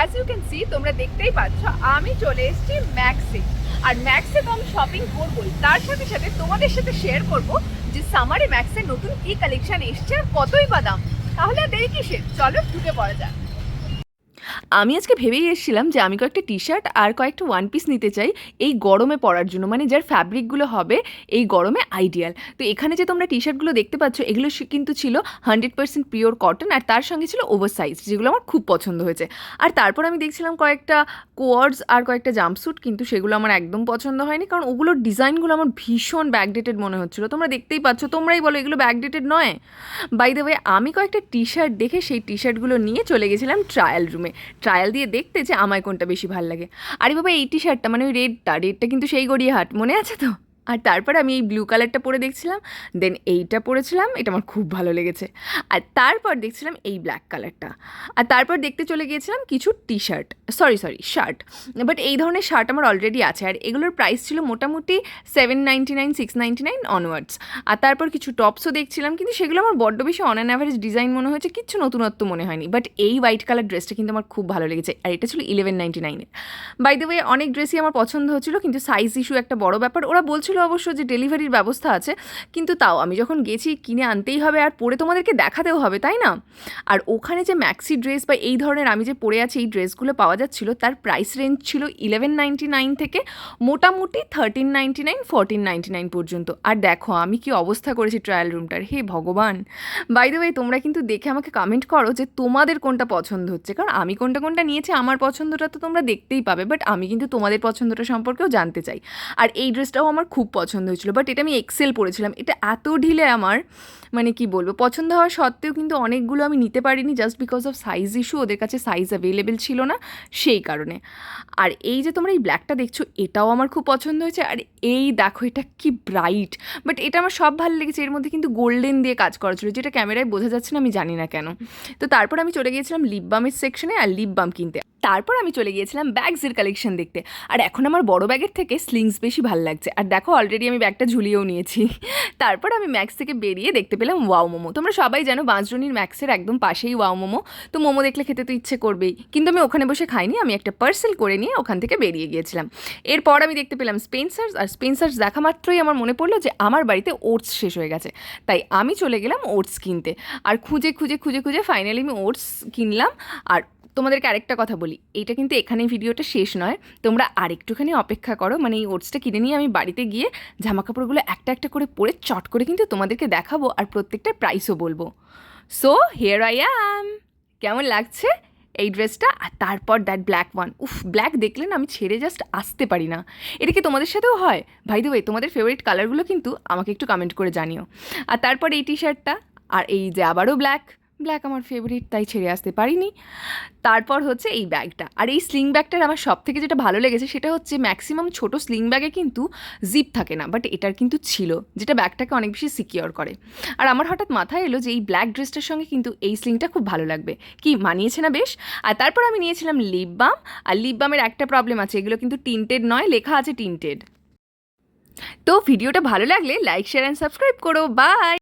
As you can see তোমরা দেখতেই পাচ্ছ, আমি চলে এসেছি ম্যাক্সে আর ম্যাক্সে তো আমি শপিং করবোই। তার সাথে সাথে তোমাদের সাথে শেয়ার করব যে সামারে ম্যাক্সের নতুন কি কালেকশন এসছে আর কতই বা দাম। তাহলে আর দেরি চলো ঢুকে পড়া যাক। আমি আজকে ভেবেই এসেছিলাম যে আমি কয়েকটা টি শার্ট আর কয়েকটা ওয়ান পিস নিতে চাই এই গরমে পরার জন্য মানে যার ফ্যাব্রিকগুলো হবে এই গরমে আইডিয়াল তো এখানে যে তোমরা টি শার্টগুলো দেখতে পাচ্ছ, এগুলো কিন্তু ছিল হান্ড্রেড পার্সেন্ট পিওর কটন আর তার সঙ্গে ছিল ওভার সাইজ যেগুলো আমার খুব পছন্দ হয়েছে। আর তারপর আমি দেখছিলাম কয়েকটা কোয়ার্ডস আর কয়েকটা জাম্পস্যুট কিন্তু সেগুলো আমার একদম পছন্দ হয়নি, কারণ ওগুলোর ডিজাইনগুলো আমার ভীষণ ব্যাকডেটেড মনে হচ্ছিল। তোমরা দেখতেই পাচ্ছ, তোমরাই বলো এগুলো ব্যাকডেটেড নয়। বাই দ্য ওয়ে আমি কয়েকটা টি শার্ট দেখে সেই টি শার্টগুলো নিয়ে চলে গেছিলাম ট্রায়াল রুমে ট্রায়াল দিয়ে দেখতে যে আমায় কোনটা বেশি ভালো লাগে। আরে বাবা, এই টি শার্টটা মানে ওই রেডটা রেডটা কিন্তু সেই গড়িয়াহাট মনে আছে তো? আর তারপর আমি এই ব্লু কালারটা পরে দেখছিলাম দেন এইটা পরেছিলাম, এটা আমার খুব ভালো লেগেছে। আর তারপর দেখছিলাম এই ব্ল্যাক কালারটা আর তারপর দেখতে চলে গিয়েছিলাম কিছু T shirt sorry sorry shirt but এই ধরনের শার্ট আমার অলরেডি আছে আর এগুলোর প্রাইস ছিল মোটামুটি seven ninety nine six ninety nine onwards আর তারপর কিছু টপসও দেখছিলাম, কিন্তু সেগুলো আমার বড্ড বেশি অন অ্যান অ্যাভারেজ ডিজাইন মনে হয়েছে, কিচ্ছু নতুনত্ব মনে হয়নি। বাট এই হোয়াইট কালার ড্রেসটা কিন্তু আমার খুব ভালো লেগেছে আর এটা ছিল ইলেভেন নাইনটি নাইনের বাই দ্য ওয়ে অনেক ড্রেসই আমার পছন্দ হচ্ছিল, কিন্তু সাইজ ইস্যু একটা বড় ব্যাপার। ওরা বলছিল অবশ্য যে ডেলিভারির ব্যবস্থা আছে, কিন্তু তাও আমি যখন গেছি কিনে আনতেই হবে আর পরে তোমাদেরকে দেখাতেও হবে, তাই না? আর ওখানে যে ম্যাক্সি ড্রেস বা এই ধরনের আমি যে পরে আছি, এই ড্রেসগুলো পাওয়া যাচ্ছিল তার প্রাইস রেঞ্জ ছিল ইলেভেন নাইনটি নাইন থেকে মোটামুটি thirteen ninety nine fourteen ninety nine পর্যন্ত। আর দেখো, আমি কি অবস্থা করেছি ট্রায়াল রুমটার হে ভগবান! বাই দ্য ওয়ে তোমরা কিন্তু দেখে আমাকে কমেন্ট করো যে তোমাদের কোনটা পছন্দ হচ্ছে। কারণ আমি কোনটা কোনটা নিয়েছি, আমার পছন্দটা তো তোমরা দেখতেই পাবে বাট আমি কিন্তু তোমাদের পছন্দটা সম্পর্কেও জানতে চাই। আর এই ড্রেসটাও আমার খুব পছন্দ হয়েছিল বাট এটা আমি এক্সেল পরেছিলাম। এটা এত ঢিলে আমার মানে কি বলব, পছন্দ হওয়া সত্ত্বেও কিন্তু অনেকগুলো আমি নিতে পারিনি just because of size issue ওদের কাছে সাইজ অ্যাভেলেবেল ছিল না। সেই কারণে। আর এই যে তোমরা এই ব্ল্যাকটা দেখছ, এটাও আমার খুব পছন্দ হয়েছে। আর এই দেখো, এটা কি ব্রাইট বাট এটা আমার সব ভালো লেগেছে। এর মধ্যে কিন্তু গোল্ডেন দিয়ে কাজ করা ছিল, যেটা ক্যামেরায় বোঝা যাচ্ছে না, আমি জানি না কেন। তো তারপর আমি চলে গিয়েছিলাম লিপ বামের সেকশনে আর লিপ বাম কিনতে। তারপর আমি চলে গিয়েছিলাম ব্যাগসের কালেকশন দেখতে। আর এখন আমার বড় ব্যাগের থেকে স্লিংস বেশি ভালো লাগছে। আর দেখো অলরেডি আমি ব্যাগটা ঝুলিয়েও নিয়েছি। তারপর আমি ম্যাক্স থেকে বেরিয়ে দেখতে পেলাম ওয়াও মোমো। তোমরা সবাই জানো বাঁশরনির ম্যাক্সের একদম পাশেই ওয়াও মোমো। তো মোমো দেখলে খেতে তো ইচ্ছে করবেই। কিন্তু আমি ওখানে বসে খাইনি, আমি একটা পার্সেল করে নিয়ে ওখান থেকে বেরিয়ে গিয়েছিলাম। এরপর আমি দেখতে পেলাম স্পেন্সার্স আর স্পেন্সার্স দেখা মাত্রই আমার মনে পড়ল যে আমার বাড়িতে ওটস শেষ হয়ে গেছে। তাই আমি চলে গেলাম ওটস কিনতে। আর খুঁজে খুঁজে খুঁজে খুঁজে ফাইনালি আমি ওটস কিনলাম। আর তোমাদেরকে আরেকটা কথা বলি। এইটা কিন্তু এখানেই ভিডিওটা শেষ নয়। তোমরা আরেকটুখানি অপেক্ষা করো। মানে এই ওটসটা কিনে নিয়ে আমি বাড়িতে গিয়ে জামা কাপড়গুলো একটা একটা করে পরে চট করে কিন্তু তোমাদেরকে দেখাবো আর প্রত্যেকটার প্রাইসও বলব। সো হেয়ার আই অ্যাম কেমন লাগছে এই ড্রেসটা আর তারপর দ্যাট ব্ল্যাক ওয়ান উফ ব্ল্যাক দেখলে না আমি ছেড়ে জাস্ট আসতে পারি না। এটা কি তোমাদের সাথেও হয়? ভাই দেবে তোমাদের ফেভারিট কালারগুলো কিন্তু আমাকে একটু কমেন্ট করে জানিও। আর তারপর এই টি শার্টটা আর এই যে আবারও ব্ল্যাক ব্ল্যাক আমার ফেভারিট তাই ছেড়ে আসতে পারিনি। তারপর হচ্ছে এই ব্যাগটা। আর এই স্লিং ব্যাগটার আমার সব থেকে যেটা ভালো লেগেছে সেটা হচ্ছে ম্যাক্সিমাম ছোট স্লিং ব্যাগে কিন্তু জিপ থাকে না বাট এটার কিন্তু ছিল, যেটা ব্যাগটাকে অনেক বেশি সিকিওর করে। আর আমার হঠাৎ মাথায় এলো যে এই ব্ল্যাক ড্রেসটার সঙ্গে কিন্তু এই স্লিংটা খুব ভালো লাগবে। কি, মানিয়েছে না বেশ? আর তারপর আমি নিয়েছিলাম লিপ বাম আর লিপ বামের একটা প্রবলেম আছে, এগুলো কিন্তু টিন্টেড নয়, লেখা আছে টিন্টেড তো ভিডিওটা ভালো লাগলে লাইক শেয়ার অ্যান্ড সাবস্ক্রাইব করো বাই